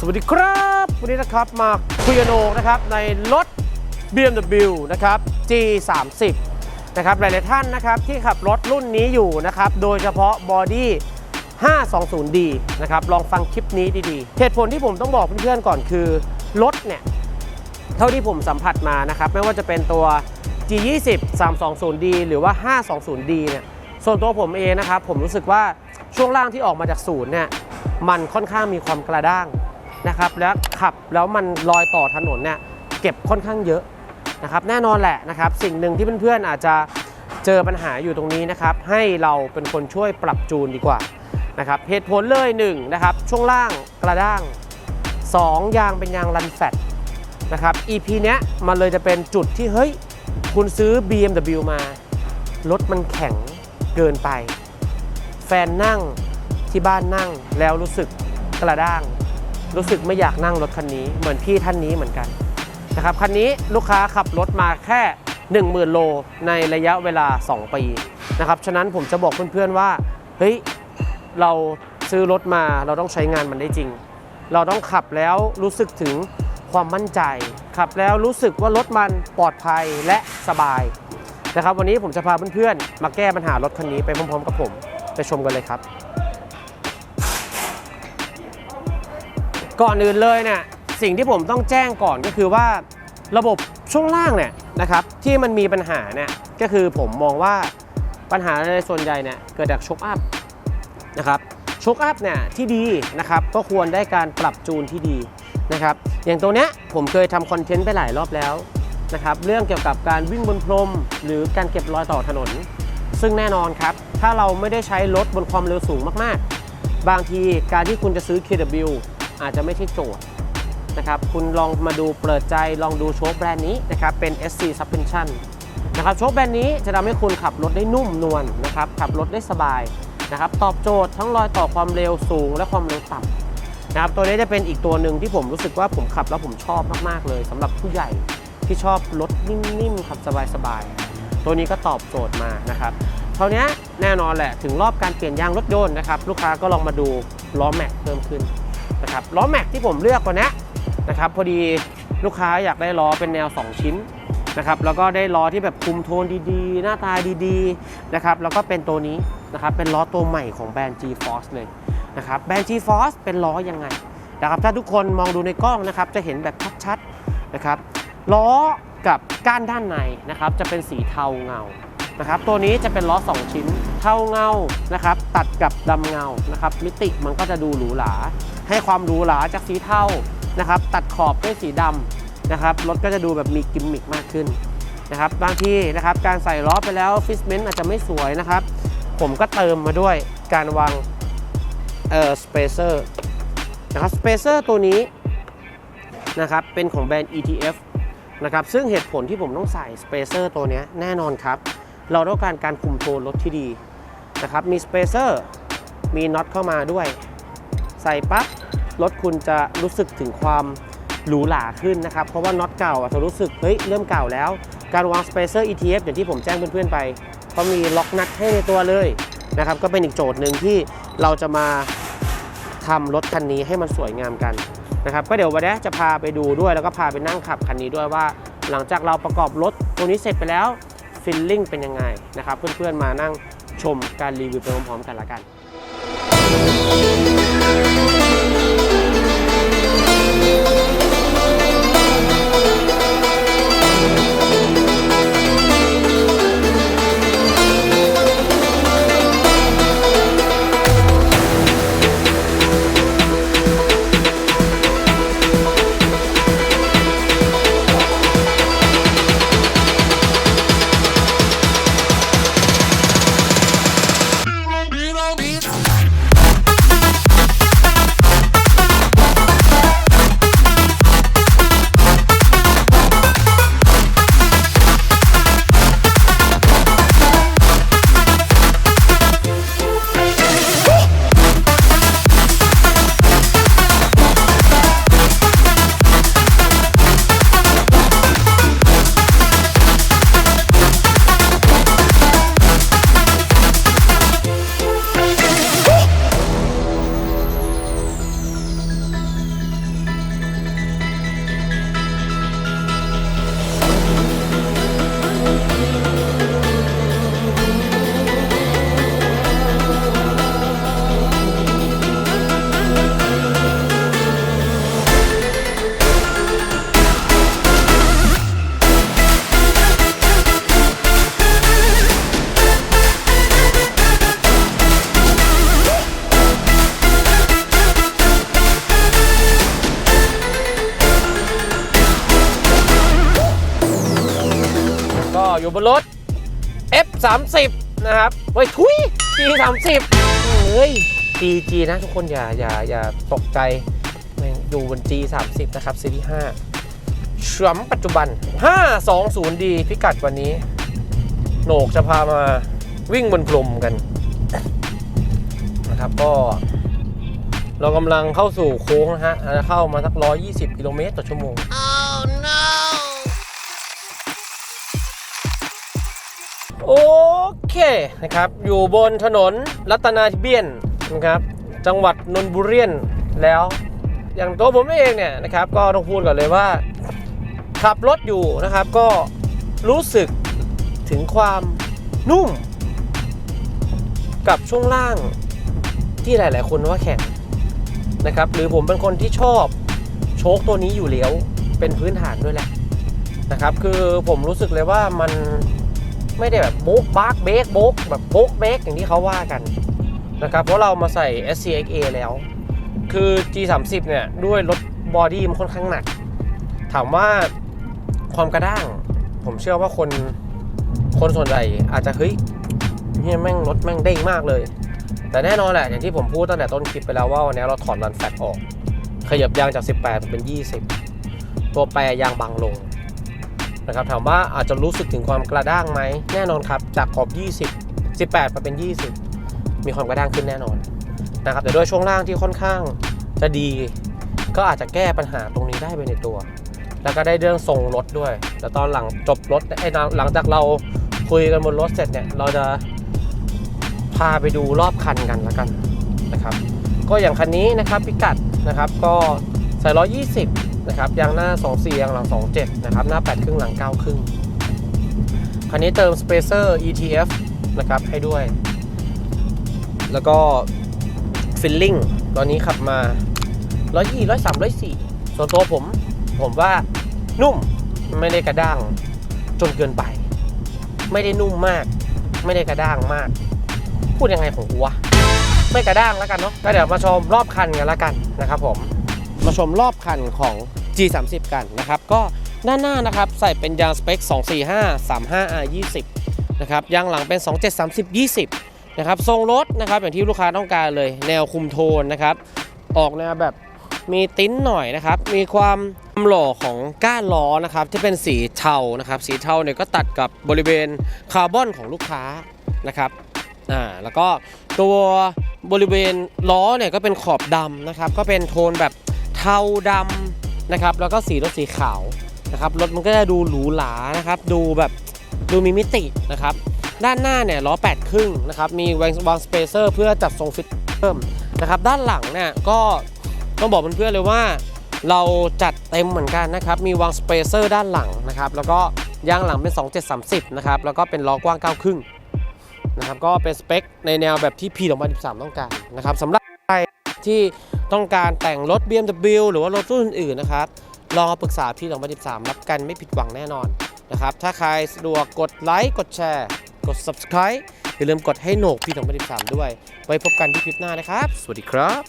สวัสดีครับ วันนี้นะครับมาคุยกันโองนะครับในรถ BMW นะครับ G30 นะครับหลายๆท่านนะครับที่ขับรถรุ่นนี้อยู่นะครับโดยเฉพาะบอดี้ 520D นะครับลองฟังคลิปนี้ดีๆ เหตุผลที่ผมต้องบอกเพื่อนๆก่อนคือรถเนี่ย เท่าที่ผมสัมผัสมานะครับไม่ว่าจะเป็นตัว G20 320D หรือว่า 520D เนี่ยส่วนตัวผมเองนะครับผมรู้สึกว่าช่วงล่างที่ออกมาจากศูนย์เนี่ยมันค่อนข้างมีความกระด้าง นะครับแล้วขับแล้วมันลอยต่อถนนเนี่ยเก็บค่อนข้างเยอะนะครับแน่นอนแหละนะครับสิ่งหนึ่งที่เพื่อนๆอาจจะเจอปัญหาอยู่ตรงนี้นะครับให้เราเป็นคนช่วยปรับจูนดีกว่านะครับเหตุผลเลยหนึ่งนะครับช่วงล่างกระด้างสองยางเป็นยางรันแฟตนะครับ EP เนี้ยมันเลยจะเป็นจุดที่เฮ้ยคุณซื้อ BMW มารถมันแข็งเกินไป แฟนนั่งที่บ้านนั่งแล้วรู้สึกกระด้าง รู้สึกไม่อยากนั่งรถคันนี้เหมือนพี่ท่านนี้เหมือนกันนะครับคันนี้ลูกค้าขับรถมาแค่ 10,000 โลในระยะเวลา 2 ปีนะครับฉะนั้นผมจะบอกเพื่อนๆว่าเฮ้ยเราซื้อรถมาเราต้องใช้งานมันได้จริง เราต้องขับแล้วรู้สึกถึงความมั่นใจ ขับแล้วรู้สึกว่ารถมันปลอดภัยและสบายนะครับวันนี้ผมจะพาเพื่อนๆ มาแก้ปัญหารถคันนี้ไปพร้อมๆ กับผม ไปชมกันเลยครับ ก่อนอื่นเลยเนี่ยสิ่งที่ผมต้องแจ้งก่อนก็คือว่าระบบช่วงล่างเนี่ยนะครับที่มันมีปัญหาเนี่ยก็คือผมมองว่าปัญหาในส่วนใหญ่เนี่ยเกิดจากช็อคอัพนะครับช็อคอัพเนี่ยที่ดีนะครับก็ควรได้การปรับจูนที่ดีนะครับอย่างตัวเนี้ยผมเคยทำคอนเทนต์ไปหลายรอบแล้วนะครับเรื่องเกี่ยวกับการวิ่งบนพรม หรือการเก็บรอยต่อถนน ซึ่งแน่นอนครับ ถ้าเราไม่ได้ใช้รถบนความเร็วสูงมากๆ บางทีการที่คุณจะซื้อ KW อาจจะไม่ใช่โจทย์นะครับคุณลองมาดูเปิดใจลองดูโชคแบรนด์นี้นะครับเป็น SC Suspension นะครับโชคแบรนด์นี้จะทำให้คุณขับรถได้นุ่มนวลนะครับขับรถได้สบายนะครับตอบโจทย์ทั้งรอยต่อความเร็วสูงและความเร็วต่ำนะครับตัวนี้จะเป็นอีกตัวหนึ่งที่ผมรู้สึกว่าผมขับแล้วผมชอบมากๆเลยสำหรับผู้ใหญ่ที่ชอบรถนิ่มๆขับสบายๆตัวนี้ก็ตอบโจทย์มานะครับเท่านี้แน่นอนแหละถึงรอบการเปลี่ยนยางรถยนต์นะครับลูกค้าก็ลองมาดูล้อแม็กเพิ่มขึ้น นะครับล้อแม็กที่ผมเลือกวันนี้นะครับพอดีลูกค้าอยากได้ล้อเป็นแนว 2 ชิ้นนะครับแล้วก็ได้ล้อที่แบบคุมโทนดีๆ หน้าตาดีๆนะครับแล้วก็เป็นตัวนี้นะครับเป็นล้อตัวใหม่ของแบรนด์ G-Force เลยนะครับแบรนด์ G-Force เป็นล้อยังไงนะครับถ้าทุกคนมองดูในกล้องนะครับจะเห็นแบบชัดๆนะครับล้อกับก้านด้านในนะครับจะเป็นสีเทาเงานะครับตัวนี้จะเป็นล้อ 2 ชิ้นเทาเงานะครับตัดกับดำเงานะครับมิติมันก็จะดูหรูหรา ให้ความหรูหราจากสีเทานะครับ ตัดขอบด้วยสีดำนะครับรถก็จะดูแบบมีกิมมิคมากขึ้นนะครับบางทีนะครับการใส่ล้อไปแล้วฟิสเมนต์อาจจะไม่สวยนะครับ ผมก็เติมมาด้วยการวางเอ่อสเปเซอร์นะครับสเปเซอร์ตัวนี้นะครับเป็นของแบรนด์ ETF นะครับซึ่งเหตุผลที่ผมต้องใส่สเปเซอร์ตัวนี้แน่นอนครับ เราต้องการการคุมโทนรถที่ดีนะครับมีสเปเซอร์มีน็อตเข้ามาด้วย ใส่ปั๊บรถคุณจะรู้สึกถึงความหรูหราขึ้นนะครับ เพราะว่าน็อตเก่าอาจจะรู้สึกเฮ้ยเริ่มเก่าแล้ว การวางสเปเซอร์ ETF อย่างที่ผมแจ้งเพื่อนๆไปเขามีล็อกนัดให้ในตัวเลยนะครับก็เป็นอีกโจทย์หนึ่งที่เราจะมาทำรถคันนี้ให้มันสวยงามกันนะครับก็เดี๋ยววันนี้จะพาไปดูด้วยแล้วก็พาไปนั่งขับคันนี้ด้วยว่า หลังจากเราประกอบรถตัวนี้เสร็จไปแล้วฟิลลิ่งเป็นยังไงนะครับเพื่อนๆมานั่งชมการรีวิวไปพร้อมๆกันละกัน 30 นะครับ เฮ้ย ทุย G30 เฮ้ย PG นะทุกคนอย่าอย่าอย่าตกใจแม่งดูบน G30 นะครับซีรีส์5ชัมปัจจุบัน 520D พิกัดวันนี้ โหนกจะพามาวิ่งบนพรมกันนะครับก็เรากำลังเข้าสู่โค้งนะฮะจะเข้ามาสัก 120 กิโลเมตรต่อชั่วโมง โอเคนะครับ อยู่บนถนนรัตนาธิเบียนนะครับ จังหวัดนนบุรีแล้ว อย่างตัวผมเองเนี่ยนะครับ ก็ต้องพูดก่อนเลยว่า ขับรถอยู่นะครับ ก็รู้สึกถึงความนุ่ม กับช่วงล่างที่หลาย ๆ คนว่าแข็งนะครับ หรือผมเป็นคนที่ชอบโชคตัวนี้อยู่แล้วเป็นพื้นฐานด้วยแหละนะครับ คือผมรู้สึกเลยว่ามัน ไม่ได้แบบโบ๊กบาร์กเบรกโบ๊กแบบโบ๊กเบรกอย่างที่เขาว่ากันนะครับเพราะเรามาใส่ SCXA แล้ว คือ G30 เนี่ยด้วยรถบอดี้มันค่อนข้างหนัก ถามว่าความกระด้าง ผมเชื่อว่าคนคนส่วนใหญ่อาจจะเฮ้ยเนี่ยแม่งรถแม่งเด้งมากเลย แต่แน่นอนแหละอย่างที่ผมพูดตั้งแต่ต้นคลิปไปแล้วว่าวันนี้เราถอดรันแฟตออก ขยับยางจาก 18 เป็น 20 ตัวแปรยางบางลง นะครับถามว่าอาจจะรู้สึกถึงความกระด้างไหมแน่นอนครับ จากขอบ 20 18มาเป็น 20 มีความกระด้างขึ้นแน่นอนนะครับแต่ด้วยช่วงล่างที่ค่อนข้างจะดี ก็อาจจะแก้ปัญหาตรงนี้ได้ไปในตัว แล้วก็ได้เรื่องทรงรถด้วย แต่ตอนหลังจบรถไอ้หลังจากเราคุยกันบนรถเสร็จเนี่ยเราจะพาไปดูรอบคันกันแล้วกันนะครับ ก็อย่างคันนี้นะครับพิกัดนะครับก็ใส่120 นะครับยางหน้า 24ยางหลัง 27 นะครับ หน้า 8 ครึ่งหลัง 9 ครึ่ง คันนี้เติม Spacer ETF นะครับ ให้ด้วย แล้วก็ Filling ตอนนี้ขับมา 120 103 104 ส่วนตัวผม ผมว่านุ่มไม่ได้กระด้างจนเกินไป ไม่ได้นุ่มมาก ไม่ได้กระด้างมาก พูดยังไงของกูวะไม่กระด้างแล้วกันเนาะก็เดี๋ยวมาชมรอบคันกันแล้วกันนะครับผม มาชมรอบคันของ G30 กันนะครับ ก็ด้านหน้านะครับใส่เป็นยางสเปค 245 35 R 20 นะครับยางหลังเป็น 27 30 20 นะครับ ทรงรถนะครับอย่างที่ลูกค้าต้องการเลย แนวคุมโทนนะครับ ออกแนวแบบมีติ้นหน่อยนะครับ มีความหล่อของก้านล้อนะครับ ที่เป็นสีเทานะครับ สีเทาเนี่ยก็ตัดกับบริเวณคาร์บอนของลูกค้านะครับอ่าแล้วก็ตัวบริเวณล้อเนี่ยก็เป็นขอบดำนะครับ ก็เป็นโทนแบบ ทาดำนะครับ แล้วก็สีรถสีขาวนะครับ รถมันก็จะดูหรูหรานะครับ ดูแบบดูมีมิตินะครับ ด้านหน้าเนี่ยล้อ8ครึ่งนะครับ มีวางวางสเปเซอร์เพื่อจัดทรงฟิตเพิ่มนะครับ ด้านหลังเนี่ยก็ต้องบอกเพื่อนๆเลยว่า เราจัดเต็มเหมือนกันนะครับ มีวางสเปเซอร์ด้านหลังนะครับ แล้วก็ยางหลังเป็น 2730 นะครับ แล้วก็เป็นล้อกว้าง9ครึ่งนะครับ ก็เป็นสเปคในแนวแบบที่ P 2013 ต้องการนะครับสำหรับใคร ที่ต้องการแต่งรถ BMW หรือว่ารถรุ่นอื่นนะครับ ลองมาปรึกษา P 2013 รับกันไม่ผิดหวังแน่นอนนะครับ ถ้าใครสะดวกกดไลค์กดแชร์กด Subscribe อย่าลืมกดให้โหนก P 2013 ด้วย ไว้พบกันที่คลิปหน้านะครับ สวัสดีครับ